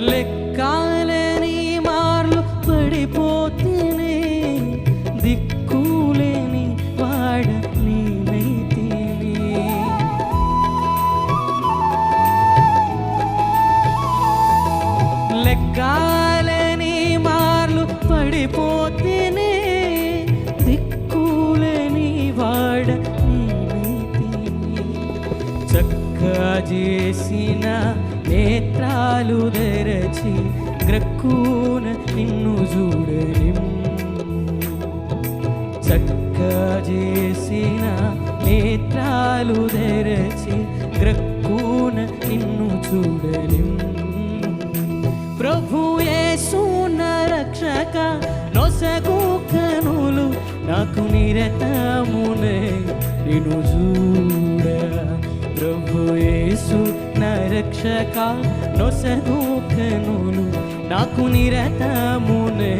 లెక్కాలని మార్లు పడిపోతేనే దిక్కులేని వాడ నేనైతే లెక్కాలని మార్లు పడిపోతేనే దిక్కులేని వాడ నేనైతే చక్క చేసిన నేత్రాలు తెరచి గ్రక్కున నిన్ను చూడనిం చక్క చేసిన నేత్రాలు తెరచి గ్రక్కున నిన్ను చూడనిం ప్రభు యేసున రక్షక నొసగు కనులు నాకు నిరతమునే నిన్ను చూడ రక్షక నొసగు నాకు నిరతమునే.